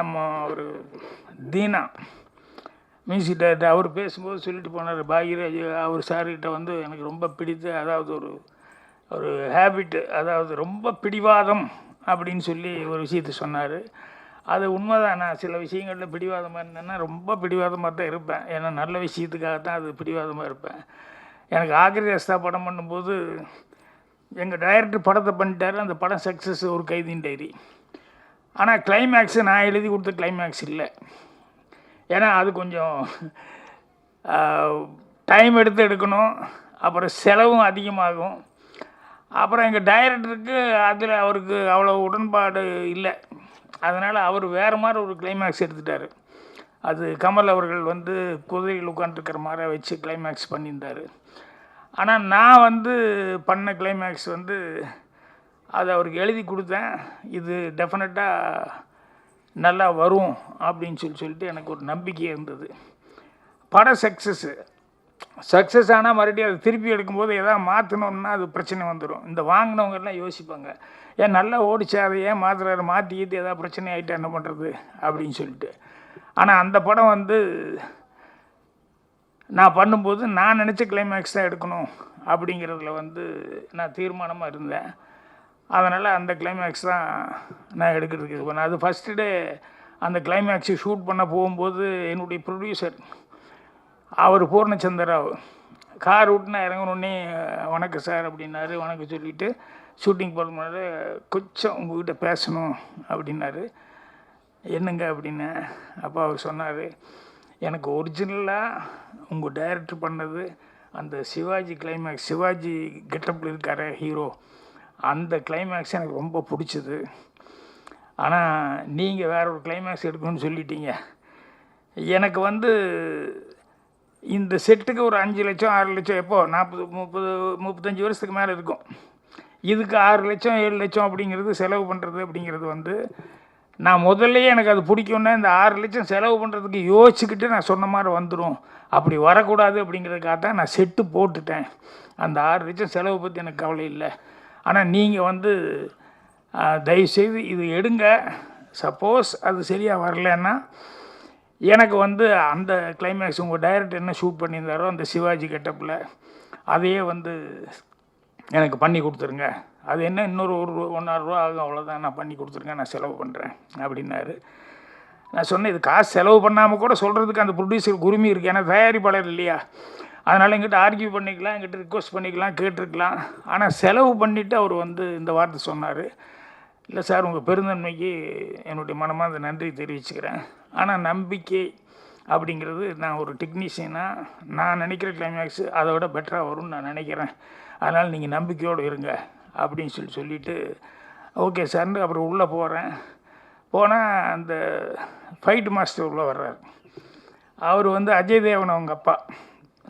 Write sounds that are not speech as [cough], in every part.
நம்ம ஒரு Dheena music director அவர் பேசும்போது சொல்லிட்டு போனார். பாக்யராஜ் அவர் சார்கிட்ட வந்து எனக்கு ரொம்ப பிடித்த அதாவது ஒரு ஒரு ஹேபிட் அதாவது ரொம்ப பிடிவாதம் அப்படின்னு சொல்லி ஒரு விஷயத்த சொன்னார். அது உண்மைதான். நான் சில விஷயங்களில் பிடிவாதமாக இருந்தேன்னா ரொம்ப பிடிவாதமாக தான் இருப்பேன். ஏன்னா நல்ல விஷயத்துக்காக தான் அது பிடிவாதமாக இருப்பேன். எனக்கு ஆக்ரியாஸ்தா படம் பண்ணும்போது எங்கள் டைரக்டர் படத்தை பண்ணிட்டார். அந்த படம் சக்ஸஸ் ஒரு கைதின் டைரி ஆனால் கிளைமேக்ஸு நான் எழுதி கொடுத்த கிளைமேக்ஸ் இல்லை. ஏன்னா அது கொஞ்சம் டைம் எடுத்து எடுக்கணும். அப்புறம் செலவும் அதிகமாகும். அப்புறம் எங்கள் டைரக்டருக்கு அதில் அவருக்கு அவ்வளோ உடன்பாடு இல்லை. அதனால் அவர் வேறு மாதிரி ஒரு கிளைமேக்ஸ் எடுத்துட்டார். அது கமல் அவர்கள் வந்து குதிரையில் உட்காந்துருக்கிற மாதிரி வச்சு கிளைமேக்ஸ் பண்ணியிருந்தார். ஆனால் நான் வந்து பண்ண கிளைமேக்ஸ் வந்து அதை அவருக்கு எழுதி கொடுத்தேன். இது டெஃபினட்டாக நல்லா வரும் அப்படின்னு சொல்லி சொல்லிட்டு எனக்கு ஒரு நம்பிக்கை இருந்தது. படம் சக்ஸஸ்ஸு சக்ஸஸ் ஆனால் மறுபடியும் அது திருப்பி எடுக்கும்போது எதாவது மாற்றணுன்னா அது பிரச்சனை வந்துடும் இந்த வாங்கினவங்க எல்லாம் யோசிப்பாங்க. ஏன் நல்லா ஓடிச்சா அதை ஏன் மாற்றுறாரு மாற்றிக்கிட்டு எதாவது பிரச்சனை ஆகிட்டா என்ன பண்ணுறது அப்படின்னு சொல்லிட்டு. ஆனால் அந்த படம் வந்து நான் பண்ணும்போது நான் நினச்ச கிளைமேக்ஸ் தான் எடுக்கணும் அப்படிங்கிறதுல வந்து நான் தீர்மானமாக இருந்தேன். அதனால் அந்த கிளைமேக்ஸ் தான் நான் எடுக்கிறதுக்கு இது பண்ணேன். அது ஃபஸ்ட்டு டே அந்த கிளைமேக்ஸை ஷூட் பண்ண போகும்போது என்னுடைய ப்ரொடியூசர் அவர் பூர்ணச்சந்திராவ் கார் விட்டு நான் இறங்கணுன்னே வணக்கம் சார் அப்படின்னாரு. வணக்கம் சொல்லிவிட்டு ஷூட்டிங் போகிறதுனால கொஞ்சம் உங்ககிட்ட பேசணும் அப்படின்னாரு. என்னங்க? அப்படின்னு அப்போ அவர் சொன்னார். எனக்கு ஒரிஜினலாக உங்கள் டைரக்டர் பண்ணது அந்த சிவாஜி கிளைமேக்ஸ் சிவாஜி கெட்டப்பில் இருக்கார ஹீரோ அந்த கிளைமேக்ஸ் எனக்கு ரொம்ப பிடிச்சது. ஆனால் நீங்கள் வேற ஒரு கிளைமேக்ஸ் எடுக்கணும்னு சொல்லிட்டீங்க. எனக்கு வந்து இந்த செட்டுக்கு ஒரு அஞ்சு லட்சம் ஆறு லட்சம் எப்போ? நாற்பது முப்பது முப்பத்தஞ்சு வருஷத்துக்கு மேலே இருக்கும். இதுக்கு ஆறு லட்சம் ஏழு லட்சம் அப்படிங்கிறது செலவு பண்ணுறது அப்படிங்கிறது வந்து நான் முதல்லயே எனக்கு அது பிடிக்கும்னா இந்த ஆறு லட்சம் செலவு பண்ணுறதுக்கு யோசிச்சுக்கிட்டு நான் சொன்ன மாதிரி வந்துடும் அப்படி வரக்கூடாது அப்படிங்கிறதுக்காக தான் நான் செட்டு போட்டுட்டேன். அந்த ஆறு லட்சம் செலவு பற்றி எனக்கு கவலை இல்லை. ஆனால் நீங்கள் வந்து தயவுசெய்து இது எடுங்க. சப்போஸ் அது சரியாக வரலன்னா எனக்கு வந்து அந்த கிளைமேக்ஸ் உங்கள் டைரக்டர் என்ன ஷூட் பண்ணியிருந்தாரோ அந்த சிவாஜி கெட்டப்பில் அதையே வந்து எனக்கு பண்ணி கொடுத்துருங்க. அது என்ன இன்னொரு ஒரு ஒன்றாயிரம் ரூபா ஆகும் அவ்வளோதான் நான் பண்ணி கொடுத்துருங்க நான் செலவு பண்ணுறேன் அப்படின்னாரு. நான் சொன்னேன் இது காசு செலவு பண்ணாமல் கூட சொல்கிறதுக்கு அந்த ப்ரொடியூசர் குருமி இருக்குது ஏன்னா தயாரிப்பாளர் இல்லையா? அதனால் எங்கிட்ட ஆர்கியூ பண்ணிக்கலாம் எங்கிட்ட ரிக்வஸ்ட் பண்ணிக்கலாம் கேட்டிருக்கலாம். ஆனால் செலவு பண்ணிவிட்டு அவர் வந்து இந்த வார்த்தை சொன்னார். இல்லை சார் உங்கள் பெருந்தன்மைக்கு என்னுடைய மனமார்ந்த நன்றி தெரிவிச்சுக்கிறேன். ஆனால் நம்பிக்கை அப்படிங்கிறது நான் ஒரு டெக்னீஷியனாக நான் நினைக்கிற கிளைமேக்ஸ் அதை விட பெட்டராக வரும்னு நான் நினைக்கிறேன். அதனால் நீங்கள் நம்பிக்கையோடு இருங்க அப்படின்னு சொல்லி சொல்லிவிட்டு ஓகே சார்னு அப்புறம் உள்ளே போகிறேன் போனால் அந்த ஃபைட் மாஸ்டர் உள்ளே வர்றார். அவர் வந்து அஜய் தேவன் அவங்க அப்பா.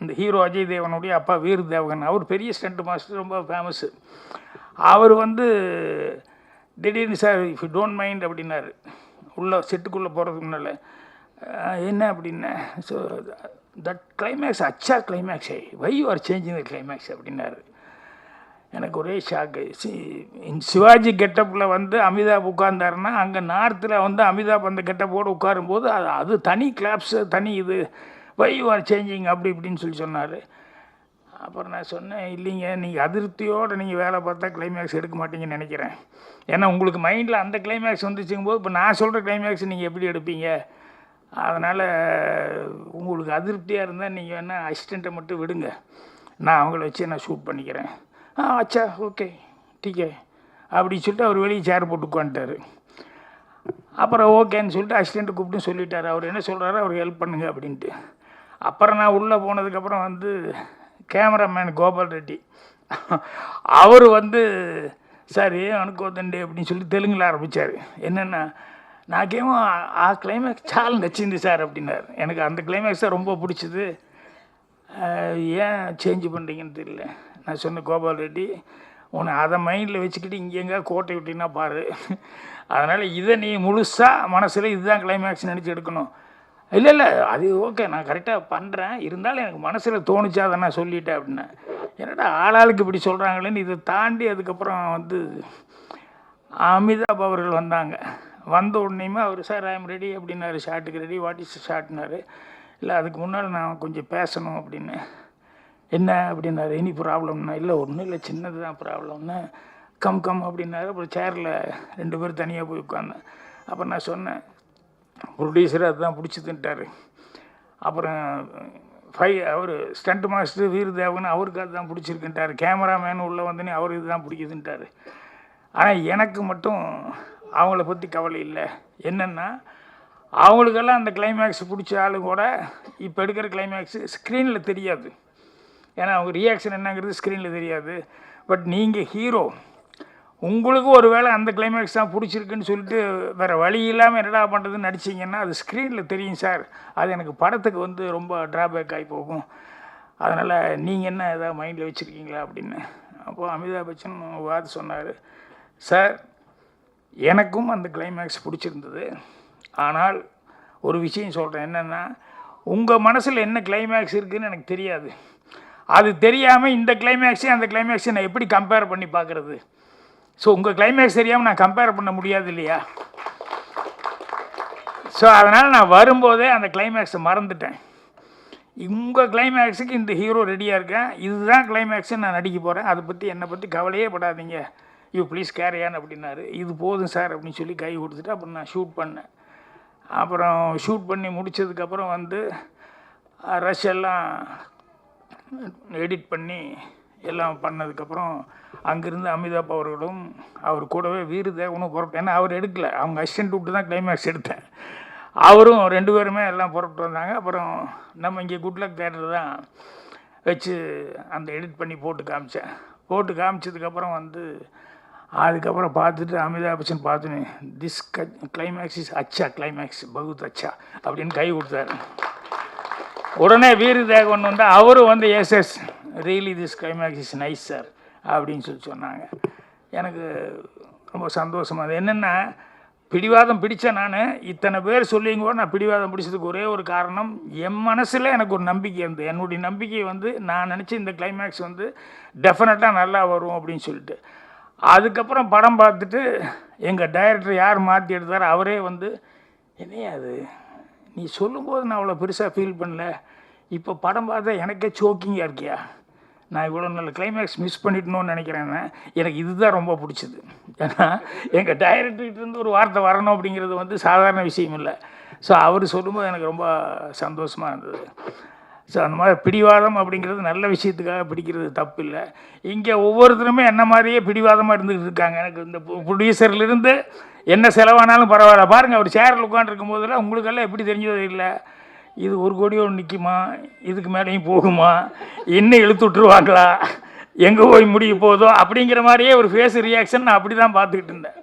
இந்த ஹீரோ அஜய் தேவனுடைய அப்பா வீர் தேவகன். அவர் பெரிய ஸ்டண்ட் மாஸ்டர் ரொம்ப ஃபேமஸ்ஸு அவர் வந்து திடீர்னு sir if you don't mind அப்படின்னாரு. உள்ள செட்டுக்குள்ளே போகிறதுக்கு முன்னால் என்ன அப்படின்னா? ஸோ தட் கிளைமேக்ஸ் அச்சா climax why you are changing the climax அப்படின்னாரு. எனக்கு ஒரே ஷாக்கு சி சிவாஜி கெட்டப்பில் வந்து அமிதாப் உட்கார்ந்தாருன்னா அங்கே நார்த்தில் வந்து அமிதாப் அந்த கெட்டப்போடு உட்காரும்போது அது அது தனி கிளாப்ஸு தனி இது. வை யூ ஆர் சேஞ்சிங் அப்படி இப்படின்னு சொல்லி சொன்னார். அப்புறம் நான் சொன்னேன் இல்லைங்க நீங்கள் அதிருப்தியோடு நீங்கள் வேலை பார்த்தா கிளைமேக்ஸ் எடுக்க மாட்டீங்கன்னு நினைக்கிறேன். ஏன்னா உங்களுக்கு மைண்டில் அந்த கிளைமேக்ஸ் வந்துச்சுங்கும்போது இப்போ நான் சொல்கிற கிளைமேக்ஸ் நீங்கள் எப்படி எடுப்பீங்க? அதனால் உங்களுக்கு அதிருப்தியாக இருந்தால் நீங்கள் வேணால் அசிஸ்டண்ட்டை மட்டும் விடுங்க. நான் அவங்கள வச்சு நான் ஷூட் பண்ணிக்கிறேன். ஆ அச்சா ஓகே டீக்கே அப்படின்னு சொல்லிட்டு அவர் வெளியே சேர் போட்டு உட்காந்துட்டாரு அப்புறம் ஓகேன்னு சொல்லிட்டு அசிஸ்டண்ட்டு கூப்பிட்டு சொல்லிட்டார். அவர் என்ன சொல்கிறாரு அவர் ஹெல்ப் பண்ணுங்க அப்படின்ட்டு. அப்புறம் நான் உள்ளே போனதுக்கப்புறம் வந்து கேமராமேன் கோபால் ரெட்டி. அவர் வந்து சார் ஏன் அனுக்கோதண்டி அப்படின்னு சொல்லி தெலுங்கில் ஆரம்பித்தார் என்னென்னா நான் நாக்கேமோ ஆ கிளைமேக்ஸ் சால் நச்சிந்து சார் அப்படின்னாரு. எனக்கு அந்த கிளைமேக்ஸ் ரொம்ப பிடிச்சது. ஏன் சேஞ்ச் பண்ணுறீங்கன்னு தெரியல. நான் சொன்ன கோபால் ரெட்டி உன்னை அதை மைண்டில் வச்சுக்கிட்டு இங்கெங்கே கோட்டை விட்டின்னா பாரு. அதனால் இதை நீ முழுசாக மனசில் இதுதான் கிளைமேக்ஸ் நினச்சி எடுக்கணும். இல்லை இல்லை அது ஓகே நான் கரெக்டாக பண்ணுறேன் இருந்தாலும் எனக்கு மனசில் தோணுச்சா அதை நான் சொல்லிட்டேன் அப்படின்னேன் என்னடா ஆளாளுக்கு இப்படி சொல்கிறாங்களேன்னு இதை தாண்டி அதுக்கப்புறம் வந்து அமிதாப் அவர்கள் வந்தாங்க. வந்த உடனேயுமே அவர் சார் ஐம் ரெடி அப்படின்னாரு. ஷார்ட்டுக்கு ரெடி வாட் இஸ் ஷார்ட்னாரு இல்லை அதுக்கு முன்னால் நான் கொஞ்சம் பேசணும் அப்படின்னு. என்ன? அப்படின்னாரு. எனி ப்ராப்ளம்னா இல்லை ஒன்றும் இல்லை சின்னது தான் ப்ராப்ளம்னு கம் கம் அப்படின்னாரு. அப்புறம் சேரில் ரெண்டு பேரும் தனியாக போய் உட்காந்தேன் அப்புறம் நான் சொன்னேன் ப்ரொடியூசர் அதுதான் பிடிச்சதுன்ட்டாரு அப்புறம் ஃபை அவர் ஸ்டண்ட் மாஸ்டர் வீரதேவன் அவருக்கு அதுதான் பிடிச்சிருக்குன்ட்டார். கேமராமேன் உள்ளே வந்தோடனே அவருக்கு இதுதான் பிடிக்குதுன்ட்டார் ஆனால் எனக்கு மட்டும் அவங்கள பற்றி கவலை இல்லை. என்னென்னா அவங்களுக்கெல்லாம் அந்த கிளைமேக்ஸ் பிடிச்ச ஆளு கூட இப்போ எடுக்கிற கிளைமேக்ஸு ஸ்க்ரீனில் தெரியாது. ஏன்னா அவங்க ரியாக்ஷன் என்னங்கிறது ஸ்க்ரீனில் தெரியாது. பட் நீங்கள் ஹீரோ உங்களுக்கு ஒரு வேளை அந்த கிளைமேக்ஸ் தான் பிடிச்சிருக்குன்னு சொல்லிட்டு வேறு வழி இல்லாமல் என்னடா பண்ணுறதுன்னு நடிச்சிங்கன்னா அது ஸ்க்ரீனில் தெரியும் சார் அது எனக்கு படத்துக்கு வந்து ரொம்ப ட்ராபேக் ஆகி போகும். அதனால் நீங்கள் என்ன எதாவது மைண்டில் வச்சுருக்கீங்களா அப்படின்னு. அப்போது அமிதாப் பச்சன் வார்த்தை சொன்னார். சார் எனக்கும் அந்த கிளைமேக்ஸ் பிடிச்சிருந்தது. ஆனால் ஒரு விஷயம் சொல்கிறேன் என்னென்னா உங்கள் மனசில் என்ன கிளைமேக்ஸ் இருக்குதுன்னு எனக்கு தெரியாது. அது தெரியாமல் இந்த கிளைமேக்ஸையும் அந்த கிளைமேக்ஸையும் நான் எப்படி கம்பேர் பண்ணி பார்க்குறது? ஸோ உங்கள் கிளைமேக்ஸ் தெரியாமல் நான் கம்பேர் பண்ண முடியாது இல்லையா? ஸோ அதனால் நான் வரும்போதே அந்த கிளைமேக்ஸை மறந்துட்டேன். உங்கள் கிளைமேக்ஸுக்கு இந்த ஹீரோ ரெடியாக இருக்கேன் இதுதான் கிளைமேக்ஸுன்னு நான் நடிக்க போகிறேன் அதை பற்றி என்னை பற்றி கவலையே படாதீங்க. யூ ப்ளீஸ் கேரியான் அப்படின்னாரு. இது போதும் சார் அப்படின்னு சொல்லி கை கொடுத்துட்டு அப்புறம் நான் ஷூட் பண்ணேன். அப்புறம் ஷூட் பண்ணி முடித்ததுக்கப்புறம் வந்து ரஷ் எல்லாம் எடிட் பண்ணி எல்லாம் பண்ணதுக்கப்புறம் அங்கேருந்து அமிதாப் அவர்களும் அவர் கூடவே வீரதேவனும் புறப்பட்டு ஏன்னா அவர் எடுக்கல. அவங்க அசிஸ்டன்ட் விட்டு தான் கிளைமேக்ஸ் எடுத்தேன். அவரும் ரெண்டு பேருமே எல்லாம் புறப்பட்டு வந்தாங்க. அப்புறம் நம்ம இங்கே குட்லக் தேட்டர் தான் வச்சு அந்த எடிட் பண்ணி போட்டு காமிச்சேன். போட்டு காமிச்சதுக்கப்புறம் வந்து அதுக்கப்புறம் பார்த்துட்டு அமிதாப் பச்சன் பார்த்துன்னு திஸ் கிளைமேக்ஸ் இஸ் அச்சா கிளைமேக்ஸ் பகுத் அச்சா அப்படின்னு கை கொடுத்தாரு. உடனே வீரதேவன் வந்து அவரும் வந்து yes yes really this climax is nice sir அப்படின்னு சொல்லி சொன்னாங்க. எனக்கு ரொம்ப சந்தோஷமாக அது என்னென்னா பிடிவாதம் பிடித்தேன் நான். இத்தனை பேர் சொல்லிங்க கூட நான் பிடிவாதம் பிடிச்சதுக்கு ஒரே ஒரு காரணம் என் மனசில் எனக்கு ஒரு நம்பிக்கை இருந்தது என்னுடைய நம்பிக்கை வந்து நான் நினச்சி இந்த கிளைமேக்ஸ் வந்து டெஃபினட்டாக நல்லா வரும் அப்படின்னு சொல்லிட்டு. அதுக்கப்புறம் படம் பார்த்துட்டு எங்கள் டைரக்டர் யார் மாற்றி எடுத்தாரோ அவரே வந்து என்னையா அது? நீ சொல்லும்போது நான் அவ்வளோ பெருசாக ஃபீல் பண்ணல. இப்போ படம் பார்த்தா எனக்கே சோக்கிங்காக இருக்கியா? நான் இவ்வளோ நல்ல கிளைமேக்ஸ் மிஸ் பண்ணிட்டணும்னு நினைக்கிறேன்னா எனக்கு இதுதான் ரொம்ப பிடிச்சது. ஏன்னா எங்கள் டைரக்டர்கிட்டருந்து ஒரு வார்த்தை வரணும் அப்படிங்கிறது வந்து சாதாரண விஷயம் இல்லை. ஸோ அவர் சொல்லும்போது எனக்கு ரொம்ப சந்தோஷமாக இருந்தது. ஸோ அந்த மாதிரி பிடிவாதம் அப்படிங்கிறது நல்ல விஷயத்துக்காக பிடிக்கிறது தப்பு இல்லை. இங்கே ஒவ்வொருத்தருமே என்ன மாதிரியே பிடிவாதமாக இருந்துகிட்டு இருக்காங்க. எனக்கு இந்த ப்ரொடியூசர்லேருந்து என்ன செலவானாலும் பரவாயில்ல. பாருங்கள் அவர் சேரில் உட்காந்துருக்கும் போதெல்லாம் உங்களுக்கெல்லாம் எப்படி தெரிஞ்சது இல்லை. இது ஒரு கோடியோடு நிற்குமா இதுக்கு மேலேயும் போகுமா? என்ன இழுத்து விட்டுருவாங்களா? எங்கே போய் முடிய போதோ? அப்படிங்கிற மாதிரியே ஒரு ஃபேஸ் ரியாக்ஷன் நான் அப்படி தான் பார்த்துக்கிட்டு இருந்தேன்.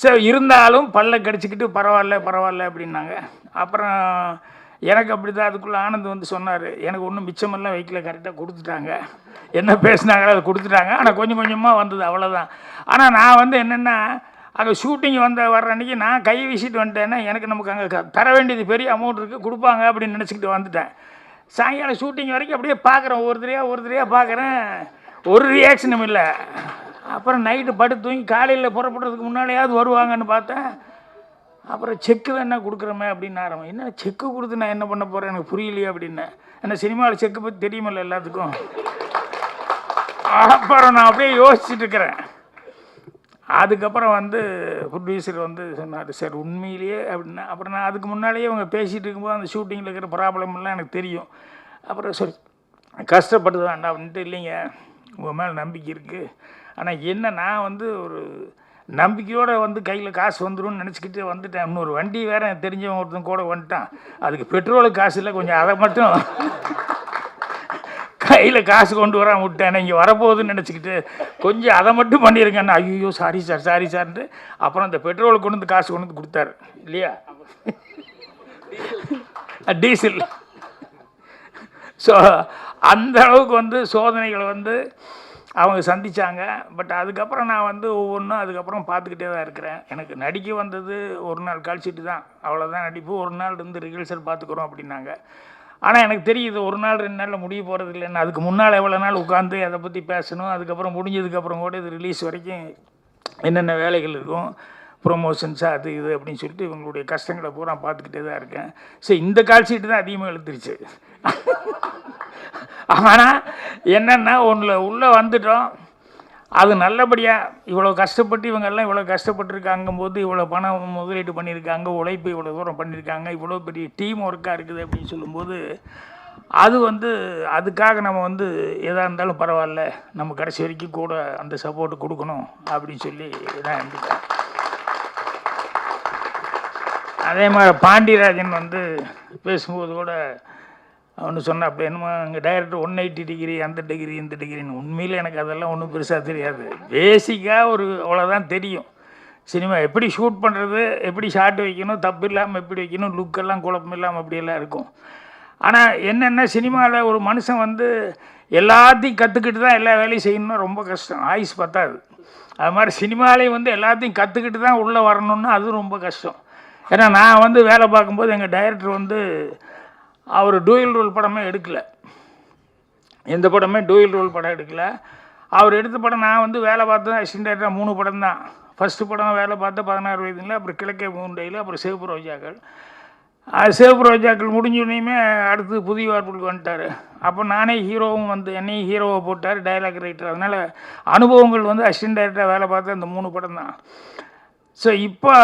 ஸோ இருந்தாலும் பல்ல கடிச்சிக்கிட்டு பரவாயில்ல பரவாயில்ல அப்படின்னாங்க. அப்புறம் எனக்கு அப்படி தான் அதுக்குள்ளே ஆனந்த் வந்து சொன்னார் எனக்கு ஒன்றும் மிச்சமெல்லாம் வைக்கல கரெக்டாக கொடுத்துட்டாங்க. என்ன பேசுனாங்களோ அதை கொடுத்துட்டாங்க. ஆனால் கொஞ்சம் கொஞ்சமாக வந்தது அவ்வளோதான் ஆனால் நான் வந்து என்னென்னா அங்கே ஷூட்டிங் வந்த வர்ற அன்றைக்கி நான் கை வீசிட்டு வந்துட்டேன்னா எனக்கு நமக்கு அங்கே க- தர வேண்டியது பெரிய அமௌண்ட் இருக்குது கொடுப்பாங்க அப்படின்னு நினச்சிக்கிட்டு வந்துட்டேன். சாயங்காலம் ஷூட்டிங் வரைக்கும் அப்படியே பார்க்குறேன் ஒருத்தரையாக ஒருத்தரையாக பார்க்குறேன் ஒரு ரியாக்ஷனும் இல்லை. அப்புறம் நைட்டு படுத்து தூங்கி காலையில் புறப்படுறதுக்கு முன்னாலேயாவது வருவாங்கன்னு பார்த்தேன். அப்புறம் செக்கு வேணா கொடுக்குறோமே அப்படின்னு ஆரம்பம். என்ன செக்கு கொடுத்து நான் என்ன பண்ண போகிறேன் எனக்கு புரியலையே அப்படின்னு. ஏன்னா சினிமாவில் செக்கு பற்றி தெரியுமில்ல எல்லாத்துக்கும். அப்புறம் நான் அப்படியே யோசிச்சுட்டு இருக்கிறேன். அதுக்கப்புறம் வந்து ப்ரொடியூசர் வந்து சொன்னார் சார் உண்மையிலேயே அப்படின்னா அப்புறம் நான் அதுக்கு முன்னாலேயே அவங்க பேசிகிட்டு இருக்கும்போது அந்த ஷூட்டிங்கில் இருக்கிற ப்ராப்ளம் எல்லாம் எனக்கு தெரியும். அப்புறம் சரி கஷ்டப்பட்டு வேண்டாம் அப்படின்ட்டு இல்லைங்க. உங்கள் மேலே நம்பிக்கை இருக்குது ஆனால் என்ன நான் வந்து ஒரு நம்பிக்கையோடு வந்து கையில் காசு வந்துரும்னு நினச்சிக்கிட்டு வந்துட்டேன். இன்னொரு வண்டி வேறு தெரிஞ்சவங்க தெரிஞ்சவன் ஒருத்தன் கூட வந்துட்டான். அதுக்கு பெட்ரோலுக்கு காசு இல்லை கொஞ்சம் அதை மட்டும் கையில் காசு கொண்டு வர விட்டேன் இங்கே வரப்போகுதுன்னு நினச்சிக்கிட்டு கொஞ்சம் அதை மட்டும் பண்ணியிருக்கேன் ஐயோ சாரி சார் சாரி சார்ன்ட்டு அப்புறம் அந்த பெட்ரோலுக்கு கொண்டு வந்து காசு கொண்டு வந்து கொடுத்தாரு. இல்லையா? டீசல் ஸோ அந்த அளவுக்கு வந்து சோதனைகளை வந்து அவங்க சந்தித்தாங்க பட் அதுக்கப்புறம் நான் வந்து ஒவ்வொன்றும் அதுக்கப்புறம் பார்த்துக்கிட்டே தான் இருக்கிறேன். எனக்கு நடிக்க வந்தது ஒரு நாள் கழிச்சிட்டு தான் அவ்வளோதான் நடிப்பு. ஒரு நாள் இருந்து ரிஹர்சல் பார்த்துக்குறோம் அப்படின்னாங்க. ஆனால் எனக்கு தெரியுது ஒரு நாள் ரெண்டு நாளில் முடிய போகிறது இல்லைன்னு. அதுக்கு முன்னால் எவ்வளோ நாள் உட்காந்து அதை பற்றி பேசணும். அதுக்கப்புறம் முடிஞ்சதுக்கப்புறம் கூட இது ரிலீஸ் வரைக்கும் என்னென்ன வேலைகள் இருக்கும் ப்ரொமோஷன்ஸாக அது இது அப்படின்னு சொல்லிட்டு இவங்களுடைய கஷ்டங்களை பூரா பார்த்துக்கிட்டே தான் இருக்கேன். சரி இந்த கால் ஷீட்டு தான் அதிகமாக எழுத்துருச்சு ஆனால் என்னென்னா ஒன்றில் உள்ளே வந்துட்டோம். அது நல்லபடியாக இவ்வளோ கஷ்டப்பட்டு இவங்கெல்லாம் இவ்வளோ கஷ்டப்பட்டுருக்காங்கும் போது இவ்வளோ பணம் முதலீடு பண்ணியிருக்காங்க உழைப்பு இவ்வளோ தூரம் பண்ணியிருக்காங்க இவ்வளோ பெரிய டீம் ஒர்க்காக இருக்குது அப்படின்னு சொல்லும்போது அது வந்து அதுக்காக நம்ம வந்து எதாக இருந்தாலும் பரவாயில்ல நம்ம கடைசி வரைக்கும் கூட அந்த சப்போர்ட் கொடுக்கணும் அப்படின்னு சொல்லி நான் இருந்துட்டேன் அதே மாதிரி பாண்டியராஜன் வந்து பேசும்போது கூட அவனு சொன்ன அப்படி என்னமோ எங்கள் டைரக்டர் ஒன் எயிட்டி டிகிரி அந்த டிகிரி இந்த டிகிரின்னு உண்மையில் எனக்கு அதெல்லாம் ஒன்றும் பெருசாக தெரியாது. பேசிக்காக ஒரு அவ்வளோதான் தெரியும். சினிமா எப்படி ஷூட் பண்ணுறது எப்படி ஷார்ட் வைக்கணும் தப்பு இல்லாமல் எப்படி வைக்கணும் லுக்கெல்லாம் குழப்பம் இல்லாமல் அப்படியெல்லாம் இருக்கும். ஆனால் என்னென்ன சினிமாவில் ஒரு மனுஷன் வந்து எல்லாத்தையும் கற்றுக்கிட்டு தான் எல்லா வேலையும் செய்யணும்னா ரொம்ப கஷ்டம். ஆயுஸ் பத்தாது. அது மாதிரி சினிமாலையும் வந்து எல்லாத்தையும் கற்றுக்கிட்டு தான் உள்ளே வரணும்னா அதுவும் ரொம்ப கஷ்டம். ஏன்னா நான் வந்து வேலை பார்க்கும்போது எங்கள் டைரக்டர் வந்து அவர் டூயல் ரோல் படமே எடுக்கலை. எந்த படமே டூயல் ரோல் படம் எடுக்கலை. அவர் எடுத்த படம் நான் வந்து வேலை பார்த்தேன் அசிஸ்டன்ட் மூணு படம் தான். ஃபஸ்ட்டு படம் வேலை பார்த்து பதினாறு வயதுல அப்புறம் கிழக்கே மூண்டையில் அப்புறம் சிவப்பு ரோஜாக்கள். சிவப்பு ரோஜாக்கள் முடிஞ்சோடனேயுமே அடுத்து புதிய வார்ப்புக்கு வந்துட்டார். அப்போ நானே ஹீரோவும் வந்து என்னையும் ஹீரோவை போட்டார் டைலாக் ரைட்டர் அதனால் அனுபவங்கள் வந்து அசிஸ்டன்ட் டைரக்டராக வேலை பார்த்த அந்த மூணு படம் தான். ஸோ இப்போ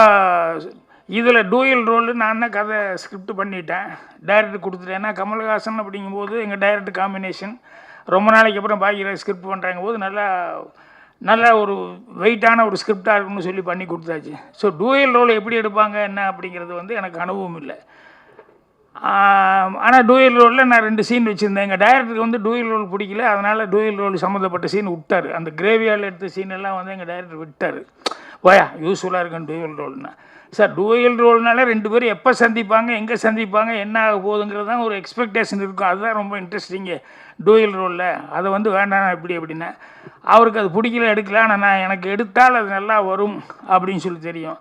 இதில் டூயல் ரோலு நான் தான் கதை ஸ்கிரிப்ட் பண்ணிட்டேன். டைரக்டர் கொடுத்துட்டேன். ஏன்னா கமல்ஹாசன் அப்படிங்கும்போது எங்கள் டைரக்டர் காம்பினேஷன் ரொம்ப நாளைக்கு அப்புறம் பாக்கி ஸ்கிரிப்ட் பண்ணுறாங்க போது நல்லா நல்லா ஒரு வெயிட்டான ஒரு ஸ்கிரிப்டாக இருக்கும்னு சொல்லி பண்ணி கொடுத்தாச்சு. ஸோ டூயல் ரோல் எப்படி எடுப்பாங்க என்ன அப்படிங்கிறது வந்து எனக்கு அனுபவம் இல்லை. ஆனால் டூயல் ரோலில் நான் ரெண்டு சீன் வச்சுருந்தேன். எங்கள் டைரக்டருக்கு வந்து டூயல் ரோல் பிடிக்கல. அதனால் டூயல் ரோல் சம்மந்தப்பட்ட சீன் விட்டார். அந்த கிரேவியால் எடுத்த சீன் எல்லாம் வந்து எங்கள் டைரக்டர் விட்டார். போயா யூஸ்ஃபுல்லாக இருக்கும் டூயல் ரோல்னா சார் டூயல் ரோல்னால ரெண்டு பேரும் எப்போ சந்திப்பாங்க எங்கே சந்திப்பாங்க என்ன ஆக போகுதுங்கிறது தான் ஒரு எக்ஸ்பெக்டேஷன் இருக்கும். அதுதான் ரொம்ப இன்ட்ரெஸ்டிங்கு டூயல் ரோலில் அதை வந்து வேண்டாம் இப்படி அப்படின்னா. அவருக்கு அது பிடிக்கல எடுக்கல. ஆனால் நான் எனக்கு எடுத்தால் அது நல்லா வரும் அப்படின்னு சொல்லி தெரியும்.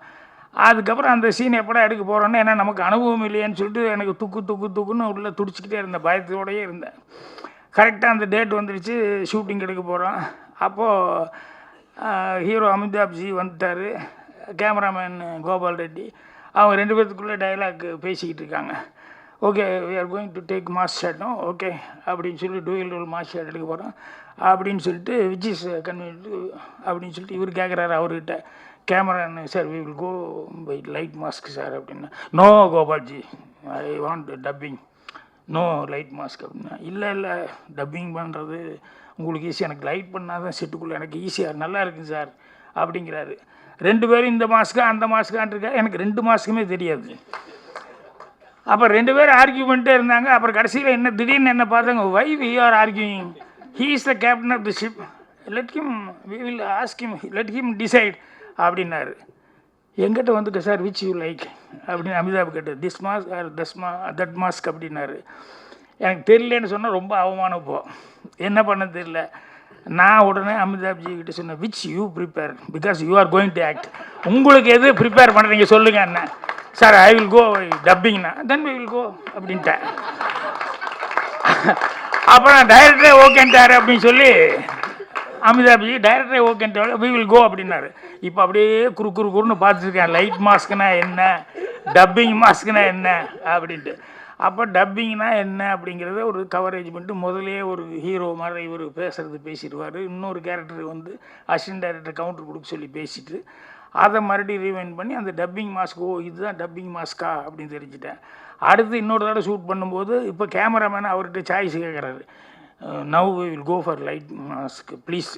அதுக்கப்புறம் அந்த சீன் எப்படா எடுக்க போகிறோன்னு ஏன்னா நமக்கு அனுபவம் இல்லையேன்னு சொல்லிட்டு எனக்கு துக்கு துக்கு துக்குன்னு உள்ளே துடிச்சிக்கிட்டே இருந்தேன். பயத்தோடயே இருந்தேன். கரெக்டாக அந்த டேட் வந்துடுச்சு. ஷூட்டிங் எடுக்க போகிறோம் அப்போது ஹீரோ அமிதாப்ஜி வந்துட்டார். கேமராமேன் கோபால் ரெட்டி அவங்க ரெண்டு பேர்த்துக்குள்ளே டைலாக் பேசிக்கிட்டு இருக்காங்க. Okay we are going to take mass ஷாட்டும் okay அப்படின்னு சொல்லி டூயல் டூல் மாஸ் ஷாட் எடுக்க போகிறோம் அப்படின்னு சொல்லிட்டு விச் இஸ் கன்வீனியன்ட் அப்படின்னு சொல்லிட்டு இவர் கேட்குறாரு அவர்கிட்ட. கேமரான்னு sir we will go by light mask sir அப்படின்னா. No Gopalji I want dubbing no light mask அப்படின்னா. இல்லை இல்லை டப்பிங் பண்ணுறது உங்களுக்கு ஈஸி எனக்கு லைட் பண்ணால் தான் செட்டுக்குள்ளே எனக்கு ஈஸியாக நல்லா இருக்குங்க சார் அப்படிங்கிறாரு. ரெண்டு பேரும் இந்த மாஸ்க்கா அந்த மாஸ்க்கான்ருக்கா எனக்கு ரெண்டு மாஸ்க்குமே தெரியாது. அப்போ ரெண்டு பேரும் ஆர்கியூ பண்ணிட்டே இருந்தாங்க. அப்புறம் கடைசியில் என்ன திடீர்னு என்ன பார்த்தாங்க why we are arguing he is the captain of the ship let him we will ask him let him decide அப்படின்னாரு. எங்கிட்ட வந்துக்க சார் விச் யூ லைக் அப்படின்னு அமிதாப் கேட்டு திஸ் மாஸ்க் ஆர் தஸ் மா தட் மாஸ்க் அப்படின்னாரு. எனக்கு தெரியலன்னு சொன்னால் ரொம்ப அவமானம் என்ன பண்ண தெரியல. நான் உடனே அமிதாப்ஜி கிட்ட சொன்னேன் which you prepare because you are going to act உங்களுக்கு எது ப்ரிப்பேர் பண்ணுறீங்க சொல்லுங்க என்ன சார் ஐ வில் கோ டப்பிங்னா தென் வி வில் கோ அப்படின்ட்டேன். அப்புறம் டைரக்டரே ஓகேன்ட்டார் அப்படின்னு சொல்லி அமிதாப்ஜி டைரக்டரே ஓகேன்ட்டாரு வி வில் கோ அப்படின்னாரு. இப்போ அப்படியே குறு குறு குறுன்னு பார்த்துருக்கேன் லைட் மாஸ்க்குனா என்ன? டப்பிங் மாஸ்க்குனா என்ன? அப்படின்ட்டு. அப்போ டப்பிங்னா என்ன அப்படிங்கிறத ஒரு கவரேஜ் பண்ணிட்டு முதலே ஒரு ஹீரோ மாதிரி இவர் பேசுகிறது பேசிடுவார். இன்னொரு கேரக்டர் வந்து அசிஸ்டன்ட் டேரக்டர் கவுண்டர் கொடுக்க சொல்லி பேசிட்டு அதை மறுபடியும் ரீவைண்ட் பண்ணி அந்த டப்பிங் மாஸ்க் ஓ இதுதான் டப்பிங் மாஸ்கா அப்படின்னு தெரிஞ்சுட்டேன். அடுத்து இன்னொரு தடவை ஷூட் பண்ணும்போது இப்போ கேமராமேன் அவர்கிட்ட சாய்ஸ் கேட்குறாரு now will go for light mask please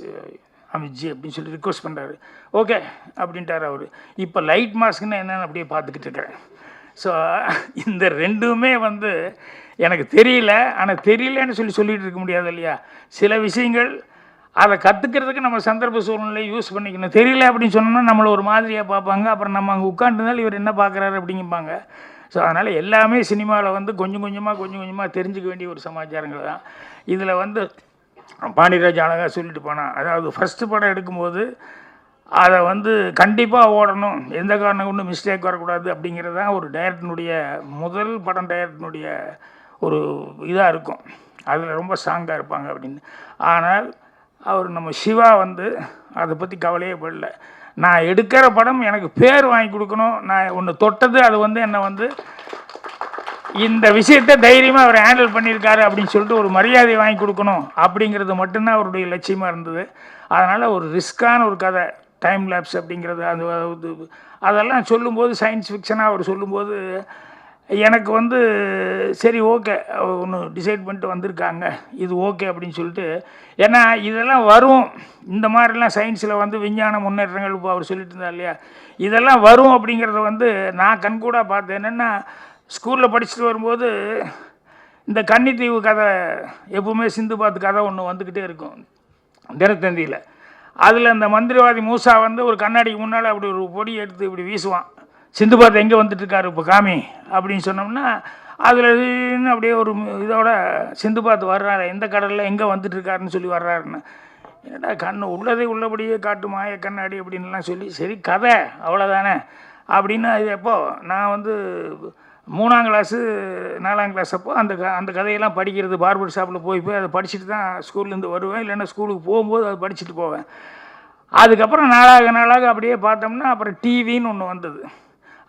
Amitji அப்படின்னு சொல்லி ரிக்வஸ்ட் பண்ணுறாரு ஓகே அப்படின்ட்டார் அவர். இப்போ லைட் மாஸ்க்குன்னு என்னென்னு அப்படியே பார்த்துக்கிட்டு இருக்கிறேன் ஸோ [laughs] இந்த ரெண்டுமே வந்து எனக்கு தெரியல. ஆனால் தெரியலன்னு சொல்லி சொல்லிகிட்டு இருக்க முடியாது இல்லையா? சில விஷயங்கள் அதை கற்றுக்கிறதுக்கு நம்ம சந்தர்ப்ப சூழ்நிலை யூஸ் பண்ணிக்கணும். தெரியல அப்படின்னு சொன்னோம்னா நம்மளை ஒரு மாதிரியாக பார்ப்பாங்க. அப்புறம் நம்ம அங்கே உட்காந்துருந்தாலும் இவர் என்ன பார்க்குறாரு அப்படிங்கப்பாங்க. ஸோ அதனால் எல்லாமே சினிமாவில் வந்து கொஞ்சம் கொஞ்சமாக கொஞ்சம் கொஞ்சமாக தெரிஞ்சுக்க வேண்டிய ஒரு சமாச்சாரங்கள் தான். இதில் வந்து பாண்டியராஜ் அழகாக சொல்லிட்டு போனான் அதாவது ஃபஸ்ட்டு படம் எடுக்கும்போது அதை வந்து கண்டிப்பாக ஓடணும். எந்த காரணம் கொண்டு மிஸ்டேக் வரக்கூடாது அப்படிங்கிறது தான் ஒரு டைரக்டனுடைய முதல் படம் டைரக்டனுடைய ஒரு இதாக இருக்கும். அதில் ரொம்ப ஸ்ட்ராங்காக இருப்பாங்க அப்படின்னு. ஆனால் அவர் நம்ம சிவா வந்து அதை பற்றி கவலையே படல. நான் எடுக்கிற படம் எனக்கு பேர் வாங்கி கொடுக்கணும். நான் ஒன்று தொட்டது அது வந்து என்னை வந்து இந்த விஷயத்தை தைரியமாக அவர் ஹேண்டில் பண்ணியிருக்காரு அப்படின்னு சொல்லிட்டு ஒரு மரியாதை வாங்கி கொடுக்கணும் அப்படிங்கிறது மட்டும்தான் அவருடைய லட்சியமாக இருந்தது. அதனால் ஒரு ரிஸ்க்கான ஒரு கதை. டைம் லேப்ஸ் அப்படிங்கிறது அது அதெல்லாம் சொல்லும்போது சயின்ஸ் ஃபிக்ஷனாக அவர் சொல்லும்போது எனக்கு வந்து சரி ஓகே ஒன்று டிசைட் பண்ணிட்டு வந்திருக்காங்க இது ஓகே அப்படின்னு சொல்லிட்டு ஏன்னா இதெல்லாம் வரும். இந்த மாதிரிலாம் சயின்ஸில் வந்து விஞ்ஞான முன்னேற்றங்கள் இப்போ அவர் சொல்லிட்டு இருந்தார் இல்லையா? இதெல்லாம் வரும் அப்படிங்கிறத வந்து நான் கண்கூடாக பார்த்தேன். என்னென்னா ஸ்கூலில் படிச்சுட்டு வரும்போது இந்த கன்னித்தீவு கதை எப்பவுமே சிந்து பாத்து கதை ஒன்று வந்துக்கிட்டே இருக்கும் தினத்தந்தியில். அதில் அந்த மந்திரவாதி மூசா வந்து ஒரு கண்ணாடிக்கு முன்னால் அப்படி ஒரு பொடி எடுத்து இப்படி வீசுவான். சிந்து பார்த்து எங்கே வந்துட்டுருக்காரு இப்போ காமி? அப்படின்னு சொன்னோம்னா அதில் அப்படியே ஒரு இதோட சிந்து பார்த்து வர்றாரு. எந்த கடலில் எங்கே வந்துட்டுருக்காருன்னு சொல்லி வர்றாருன்னு. என்னடா கண்ணு உள்ளதை உள்ளபடியே காட்டு மாய கண்ணாடி அப்படின்லாம் சொல்லி சரி கதை அவ்வளோதானே அப்படின்னு இது எப்போ நான் வந்து மூணாம் கிளாஸு நாலாம் கிளாஸ் அப்போ அந்த க அந்த கதையெல்லாம் படிக்கிறது பார்பர் ஷாப்பில் போய் போய் அதை படிச்சுட்டு தான் ஸ்கூல்லேருந்து வருவேன். இல்லைன்னா ஸ்கூலுக்கு போகும்போது அதை படிச்சுட்டு போவேன். அதுக்கப்புறம் நாளாக நாளாக அப்படியே பார்த்தோம்னா அப்புறம் டிவின்னு ஒன்று வந்தது.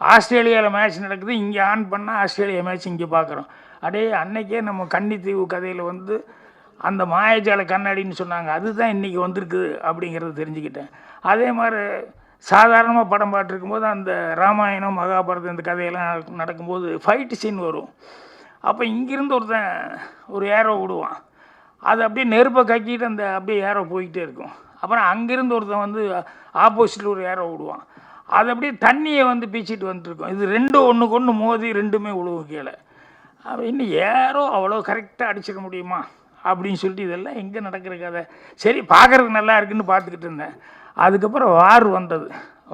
ஆஸ்திரேலியாவில் மேட்ச் நடக்குது. இங்கே ஆன் பண்ணால் ஆஸ்திரேலியா மேட்ச் இங்கே பார்க்குறோம். அடே அன்னைக்கே நம்ம கன்னித்தீவு கதையில் வந்து அந்த மாயஜால கண்ணாடின்னு சொன்னாங்க. அதுதான் இன்றைக்கி வந்திருக்குது அப்படிங்கிறத தெரிஞ்சுக்கிட்டேன். அதே மாதிரி சாதாரணமாக படம் பார்த்துருக்கும்போது அந்த ராமாயணம் மகாபாரதம் இந்த கதையெல்லாம் நடக்கும்போது ஃபைட்டு சீன் வரும். அப்போ இங்கிருந்து ஒருத்தன் ஒரு ஏரோ விடுவான். அது அப்படியே நெருப்பை கக்கிட்டு அந்த அப்படியே ஏரோ போய்கிட்டே இருக்கும். அப்புறம் அங்கேருந்து ஒருத்தன் வந்து ஆப்போசிட்டில் ஒரு ஏரோ விடுவான். அது அப்படியே தண்ணியை வந்து பீச்சிட்டு வந்துருக்கும். இது ரெண்டும் ஒன்றுக்கு ஒன்று மோதி ரெண்டுமே உழுவும் கீழே அப்போ இன்னும் ஏரோ அவ்வளோ கரெக்டாக அடிச்சிட முடியுமா? அப்படின்னு சொல்லிட்டு இதெல்லாம் எங்கே நடக்கிற கதை? சரி பார்க்குறதுக்கு நல்லா இருக்குன்னு பார்த்துக்கிட்டு இருந்தேன். அதுக்கப்புறம் வார் வந்தது.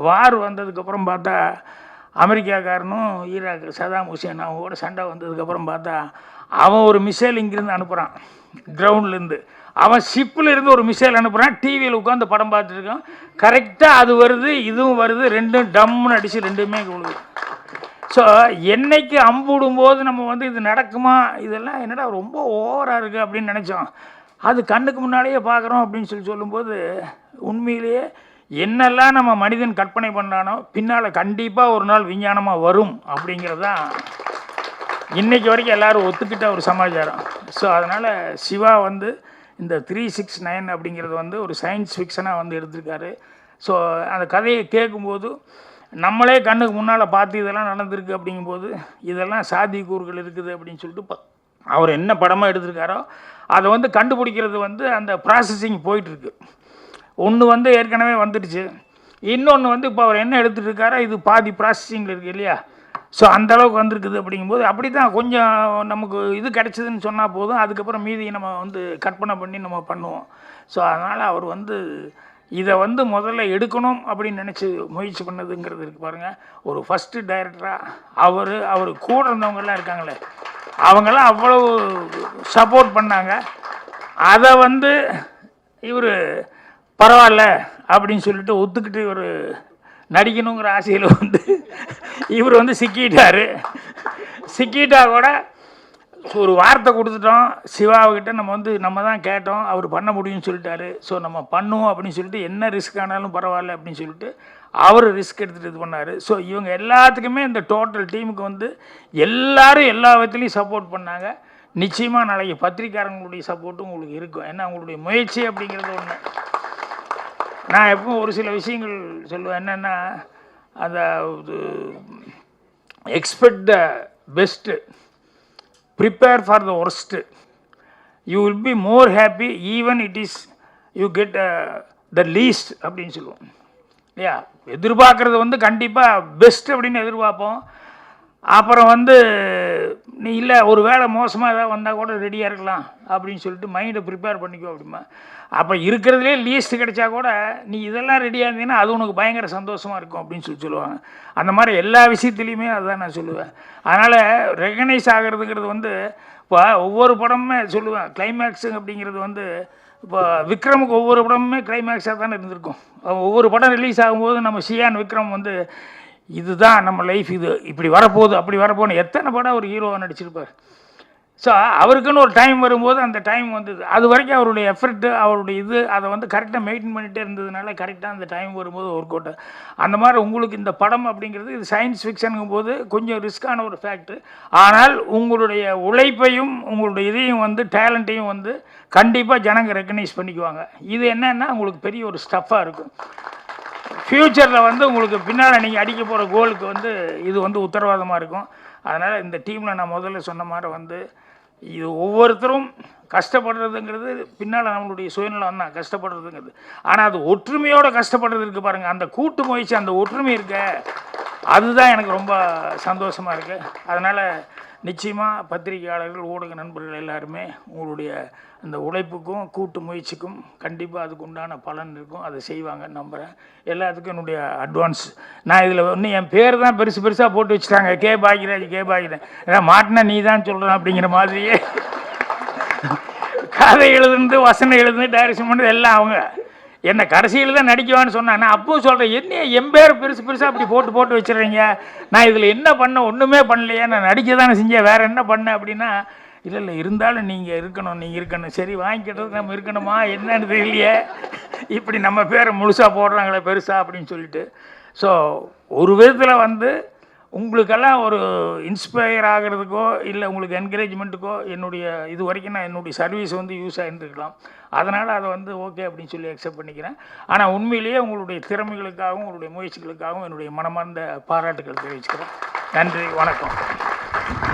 வார் வந்ததுக்கப்புறம் பார்த்தா அமெரிக்காக்காரனும் ஈராக் சதாம் ஹுசேன் அவங்களோட கூட சண்டை வந்ததுக்கப்புறம் பார்த்தா அவன் ஒரு மிசைல் இங்கேருந்து அனுப்புகிறான் கிரவுண்ட்லேருந்து அவன் ஷிப்பில் இருந்து ஒரு மிசைல் அனுப்புகிறான் டிவியில் உட்காந்து படம் பார்த்துட்டு இருக்கான். கரெக்டாக அது வருது இதுவும் வருது ரெண்டும் டம்முன்னு அடித்து ரெண்டுமே விழுது ஸோ என்னைக்கு அம்புடும் போது நம்ம வந்து இது நடக்குமா? இதெல்லாம் என்னடா ரொம்ப ஓவராக இருக்குது அப்படின்னு நினச்சோம். அது கண்ணுக்கு முன்னாலேயே பார்க்குறோம் அப்படின்னு சொல்லி சொல்லும்போது உண்மையிலேயே என்னெல்லாம் நம்ம மனிதன் கற்பனை பண்ணானோ பின்னால் கண்டிப்பாக ஒரு நாள் விஞ்ஞானமாக வரும் அப்படிங்கிறது தான் இன்றைக்கி வரைக்கும் எல்லாரும் ஒத்துக்கிட்ட ஒரு சமாச்சாரம். ஸோ அதனால் சிவா வந்து இந்த த்ரீ சிக்ஸ் நைன் அப்படிங்கிறது வந்து ஒரு சயின்ஸ் ஃபிக்ஷனாக வந்து எடுத்திருக்காரு. ஸோ அந்த கதையை கேட்கும்போது நம்மளே கண்ணுக்கு முன்னால் பார்த்து இதெல்லாம் நடந்திருக்கு அப்படிங்கும்போது இதெல்லாம் சாதி கூறுகள் இருக்குது அப்படின்னு சொல்லிட்டு ப- அவர் என்ன படமாக எடுத்திருக்காரோ அதை வந்து கண்டுபிடிக்கிறது வந்து அந்த ப்ராசஸிங் போயிட்டுருக்கு. ஒன்று வந்து ஏற்கனவே வந்துடுச்சு. இன்னொன்று வந்து இப்போ அவர் என்ன எடுத்துகிட்டு இருக்காரோ இது பாதி ப்ராசஸிங்கில் இருக்குது இல்லையா? ஸோ அந்தளவுக்கு வந்திருக்குது அப்படிங்கும்போது அப்படி தான் கொஞ்சம் நமக்கு இது கிடச்சிதுன்னு சொன்னால் போதும் அதுக்கப்புறம் மீதியை நம்ம வந்து கற்பனை பண்ணி நம்ம பண்ணுவோம். ஸோ அதனால் அவர் வந்து இதை வந்து முதல்ல எடுக்கணும் அப்படின்னு நினச்சி முயற்சி பண்ணதுங்கிறது இருக்கு பாருங்கள் ஒரு ஃபஸ்ட்டு டைரக்டராக அவர் அவர் கூட இருந்தவங்கெல்லாம் இருக்காங்களே அவங்கெல்லாம் அவ்வளவு சப்போர்ட் பண்ணாங்க. அதை வந்து இவர் பரவாயில்ல அப்படின்னு சொல்லிட்டு ஒத்துக்கிட்டு இவர் நடிக்கணுங்கிற ஆசையில் வந்து இவர் வந்து சிக்கிட்டார். சிக்கிட்டா கூட ஒரு வார்த்தை கொடுத்துட்டோம் சிவாவுக்கிட்ட நம்ம வந்து நம்ம தான் கேட்டோம் அவர் பண்ண முடியும்னு சொல்லிட்டாரு. ஸோ நம்ம பண்ணுவோம் அப்படின்னு சொல்லிட்டு என்ன ரிஸ்க் ஆனாலும் பரவாயில்ல அப்படின்னு சொல்லிட்டு அவர் ரிஸ்க் எடுத்துகிட்டு இது பண்ணார். ஸோ இவங்க எல்லாத்துக்குமே இந்த டோட்டல் டீமுக்கு வந்து எல்லாரும் எல்லா விதத்துலேயும் சப்போர்ட் பண்ணாங்க. நிச்சயமாக நாளைக்கு பத்திரிக்காரங்களுடைய சப்போர்ட்டும் உங்களுக்கு இருக்கும். ஏன்னா உங்களுடைய முயற்சி அப்படிங்கிறது ஒன்று நான் எப்பவும் ஒரு சில விஷயங்கள் சொல்லுவேன். என்னென்னா அந்த expect the best prepare for the worst you will be more happy even it is you get the least அப்படின்னு சொல்லுவோம். இல்லையா? எதிர்பார்க்குறது வந்து கண்டிப்பாக பெஸ்ட் அப்படின்னு எதிர்பார்ப்போம். அப்புறம் வந்து நீ இல்லை ஒரு வேளை மோசமாக ஏதாவது வந்தால் கூட ரெடியாக இருக்கலாம் அப்படின்னு சொல்லிட்டு மைண்டை ப்ரிப்பேர் பண்ணிக்கோ அப்படிமா அப்போ இருக்கிறதுலே லீஸ்ட் கிடைச்சா கூட நீ இதெல்லாம் ரெடியாக இருந்தீங்கன்னா அது உனக்கு பயங்கர சந்தோஷமாக இருக்கும் அப்படின்னு சொல்லி சொல்லுவாங்க. அந்த மாதிரி எல்லா விஷயத்துலையுமே அதுதான் நான் சொல்லுவேன். அதனால் ரெகனைஸ் ஆகிறதுங்கிறது வந்து இப்போ ஒவ்வொரு படமுமே சொல்லுவேன். கிளைமேக்ஸு அப்படிங்கிறது வந்து இப்போ விக்ரமுக்கு ஒவ்வொரு படமுமே கிளைமேக்ஸாக தானே இருந்திருக்கும். ஒவ்வொரு படம் ரிலீஸ் ஆகும்போது நம்ம சியான் விக்ரம் வந்து இதுதான் நம்ம லைஃப் இது இப்படி வரப்போகுது அப்படி வரப்போகணும் எத்தனை படம் அவர் ஹீரோவாக நடிச்சிருப்பார். ஸோ அவருக்குன்னு ஒரு டைம் வரும்போது அந்த டைம் வந்தது. அது வரைக்கும் அவருடைய எஃபர்ட்டு அவருடைய இது அதை வந்து கரெக்டாக மெயின்டைன் பண்ணிகிட்டே இருந்ததுனால கரெக்டாக அந்த டைம் வரும்போது ஒர்க் அவுட் அந்த மாதிரி உங்களுக்கு இந்த படம் அப்படிங்கிறது இது சயின்ஸ் ஃபிக்ஷனுங்கும் போது கொஞ்சம் ரிஸ்க்கான ஒரு ஃபேக்ட்ரு ஆனால் உங்களுடைய உழைப்பையும் உங்களுடைய இதையும் வந்து டேலண்ட்டையும் வந்து கண்டிப்பாக ஜனங்க ரெக்கக்னைஸ் பண்ணிக்குவாங்க. இது என்னன்னா உங்களுக்கு பெரிய ஒரு ஸ்டஃப்பாக இருக்கும். ஃப்யூச்சரில் வந்து உங்களுக்கு பின்னால் நீங்கள் அடிக்க போகிற கோலுக்கு வந்து இது வந்து உத்தரவாதமாக இருக்கும். அதனால் இந்த டீமில் நான் முதல்ல சொன்ன மாதிரி வந்து இது ஒவ்வொருத்தரும் கஷ்டப்படுறதுங்கிறது பின்னால் நம்மளுடைய சுயநலம் தான் கஷ்டப்படுறதுங்கிறது. ஆனால் அது ஒற்றுமையோடு கஷ்டப்படுறது இருக்குது பாருங்கள் அந்த கூட்டு முயற்சி அந்த ஒற்றுமை இருக்க அதுதான் எனக்கு ரொம்ப சந்தோஷமாக இருக்குது அதனால் நிச்சயமாக பத்திரிகையாளர்கள் ஊடக நண்பர்கள் எல்லாருமே உங்களுடைய இந்த உழைப்புக்கும் கூட்டு முயற்சிக்கும் கண்டிப்பாக அதுக்கு உண்டான பலன் இருக்கும். அதை செய்வாங்கன்னு நம்புகிறேன் எல்லாத்துக்கும் என்னுடைய அட்வான்ஸ் நான் இதில் ஒன்று என் பேர் தான் பெருசு பெருசாக போட்டு வச்சுட்டாங்க. கே பாகிராஜ் கே பாகிராஜ் ஏன்னா மாட்டினா நீ தான் சொல்கிறேன் அப்படிங்கிற மாதிரியே. கதை எழுதுனது வசனம் எழுதுனது டைரக்ஷன் பண்ணது எல்லாம் அவங்க. என்னை கடைசியில் தான் நடிக்குவான்னு சொன்னேன் நான் அப்பவும் சொல்கிறேன் என்ன என் பேர் பெருசு பெருசாக அப்படி போட்டு போட்டு வச்சிடுறீங்க. நான் இதில் என்ன பண்ண ஒன்றுமே பண்ணலையே. நான் நடிக்க தானே செஞ்சேன். வேறு என்ன பண்ணேன் அப்படின்னா இல்லை இல்லை இருந்தாலும் நீங்கள் இருக்கணும் நீங்கள் இருக்கணும். சரி வாங்கிக்கிட்டது நம்ம இருக்கணுமா? என்னன்னு தெரியலையே. இப்படி நம்ம பேரை முழுசாக போடுறாங்களே பெருசாக அப்படின்னு சொல்லிட்டு. ஸோ ஒரு விதத்தில் வந்து உங்களுக்கெல்லாம் ஒரு இன்ஸ்பயர் ஆகிறதுக்கோ இல்லை உங்களுக்கு என்கரேஜ்மெண்ட்டுக்கோ என்னுடைய இது வரைக்கும் நான் என்னுடைய சர்வீஸ் வந்து யூஸ் ஆகிருந்துருக்கலாம் அதனால் அதை வந்து ஓகே அப்படின்னு சொல்லி அக்செப்ட் பண்ணிக்கிறேன். ஆனால் உண்மையிலேயே உங்களுடைய திறமைகளுக்காகவும் உங்களுடைய முயற்சிகளுக்காகவும் என்னுடைய மனமார்ந்த பாராட்டுகள் தெரிவிச்சுக்கிறேன். நன்றி வணக்கம்.